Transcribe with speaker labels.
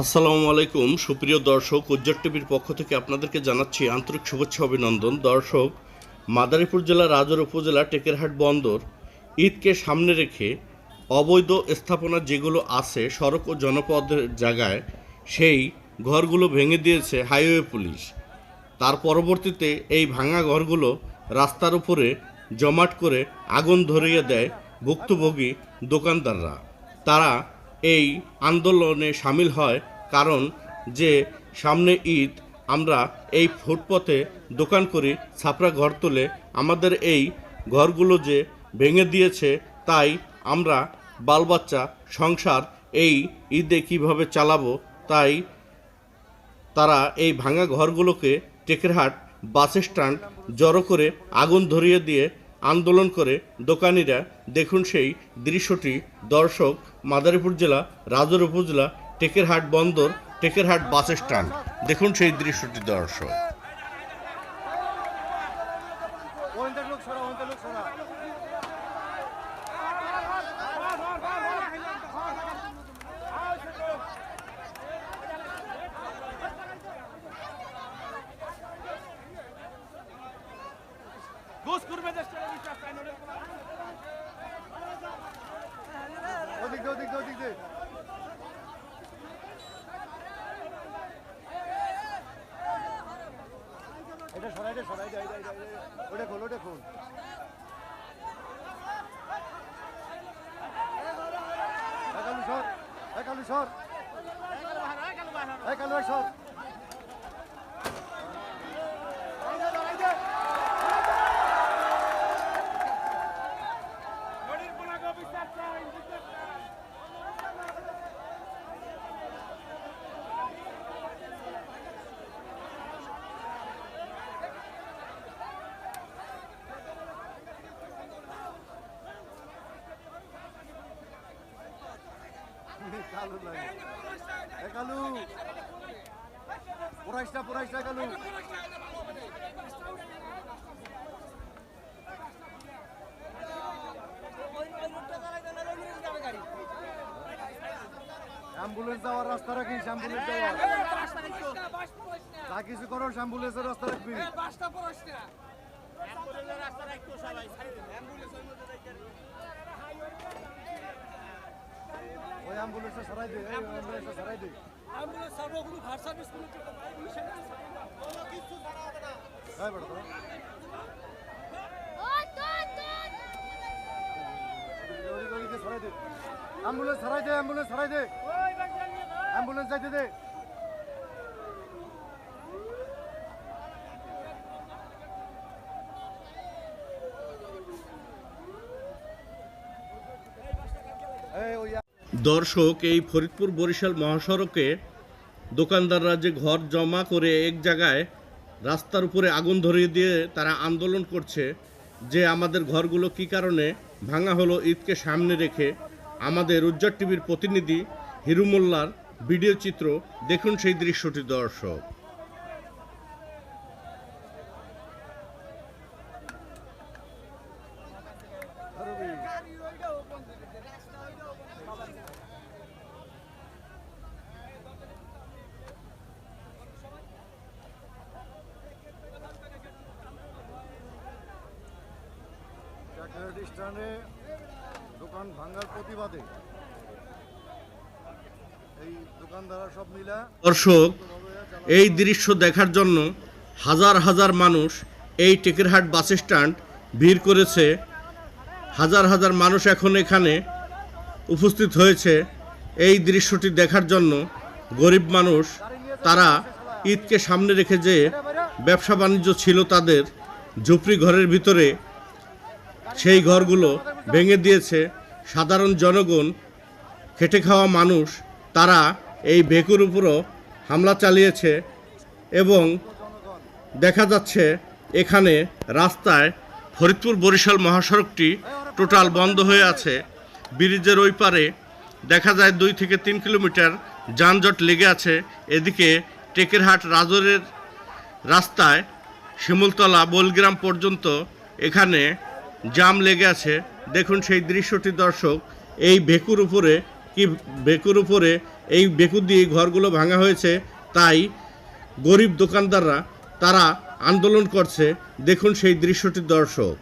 Speaker 1: আসসালামু আলাইকুম। সুপ্রিয় দর্শক, উজ্জ্বল টিভির পক্ষ থেকে আপনাদেরকে জানাচ্ছি আন্তরিক শুভেচ্ছা অভিনন্দন। দর্শক, মাদারীপুর জেলার রাজর উপজেলা টেকেরহাট বন্দর ঈদকে সামনে রেখে অবৈধ স্থাপনা যেগুলো আছে, সড়ক ও জনপদের জায়গায় সেই ঘরগুলো ভেঙে দিয়েছে হাইওয়ে পুলিশ। তার পরবর্তীতে এই ভাঙা ঘরগুলো রাস্তার উপরে জমাট করে আগুন ধরিয়ে দেয় ভুক্তভোগী দোকানদাররা। তারা এই আন্দোলনে সামিল হয় কারণ যে সামনে ঈদ, আমরা এই ফুটপথে দোকান করি ছাপড়া ঘর তুলে। আমাদের এই ঘরগুলো যে ভেঙে দিয়েছে, তাই আমরা বালবাচ্চা সংসার এই ঈদে কীভাবে চালাবো? তাই তারা এই ভাঙা ঘরগুলোকে টেকেরহাট বাস স্ট্যান্ড জড়ো করে আগুন ধরিয়ে দিয়ে আন্দোলন করে। দোকানিরা, দেখুন সেই দৃশ্যটি, দর্শক মাদারীপুর জেলা রাজর উপজেলা টেকেরহাট বন্দর, টেকেরহাট বাস স্ট্যান্ড। দেখুন সেই দৃশ্যটি, দর্শক।
Speaker 2: লোক সরা ওইটার লোক এটা সরাই দে সরাই দে ওটা খোল ওটা খোল। সর সর। সর এই কালু এই সর কালু লাগে। এই কালু পুরাইসটা পুরাইসটা কালু অ্যাম্বুলেন্স যাওয়ার রাস্তা রাখিস অ্যাম্বুলেন্স যাওয়ার। যা কিছু করো অ্যাম্বুলেন্সের রাস্তা রাখবি। অ্যাম্বুলেন্সটা সরাই দে এই অ্যাম্বুলেন্সটা সরাই দে। এই বেটা তোরা। ওদিকে, ওদিকে সরাই দে। অ্যাম্বুলেন্স সরাই দে অ্যাম্বুলেন্স সরাই দে। অ্যাম্বুলেন্স যাইতে দে এই ওই
Speaker 1: দর্শক, এই ফরিদপুর বরিশাল মহাসড়কে দোকানদাররা যে ঘর জমা করে এক জায়গায় রাস্তার উপরে আগুন ধরিয়ে দিয়ে তারা আন্দোলন করছে যে আমাদের ঘরগুলো কি কারণে ভাঙা হলো ঈদকে সামনে রেখে। আমাদের উজ্জ্বর টিভির প্রতিনিধি হিরুমোল্লার ভিডিও চিত্র, দেখুন সেই দৃশ্যটি দর্শক।
Speaker 2: চাকরি স্ট্যান্ডে দোকান ভাঙার প্রতিবাদে এই সব মিলা
Speaker 1: দর্শক, এই দৃশ্য দেখার জন্য হাজার হাজার মানুষ এই টেকেরহাট বাস স্ট্যান্ড ভিড় করেছে। হাজার হাজার মানুষ এখন এখানে উপস্থিত হয়েছে। এই দৃশ্যটি দেখার জন্য গরিব মানুষ, তারা ঈদকে সামনে রেখে যে ব্যবসা বাণিজ্য ছিল তাদের ঝুপড়ি ঘরের ভিতরে সেই ঘরগুলো ভেঙে দিয়েছে সাধারণ জনগণ, খেটে খাওয়া মানুষ, তারা এই বেকুর উপরও হামলা চালিয়েছে এবং দেখা যাচ্ছে এখানে রাস্তায় ফরিদপুর বরিশাল মহাসড়কটি টোটাল বন্ধ হয়ে আছে। ব্রিজের ওই পারে দেখা যায় দুই থেকে তিন কিলোমিটার যানজট লেগে আছে। এদিকে টেকেরহাট রাজরের রাস্তায় শিমুলতলা বোলগ্রাম পর্যন্ত এখানে জাম লেগে আছে। দেখুন সেই দৃশ্যটি, দর্শক। এই বেকুর উপরে কি বেকুর উপরে এই বেকুর দিয়ে ঘরগুলো ভাঙা হয়েছে। তাই গরিব দোকানদাররা, তারা আন্দোলন করছে। দেখুন সেই দৃশ্যটি, দর্শক।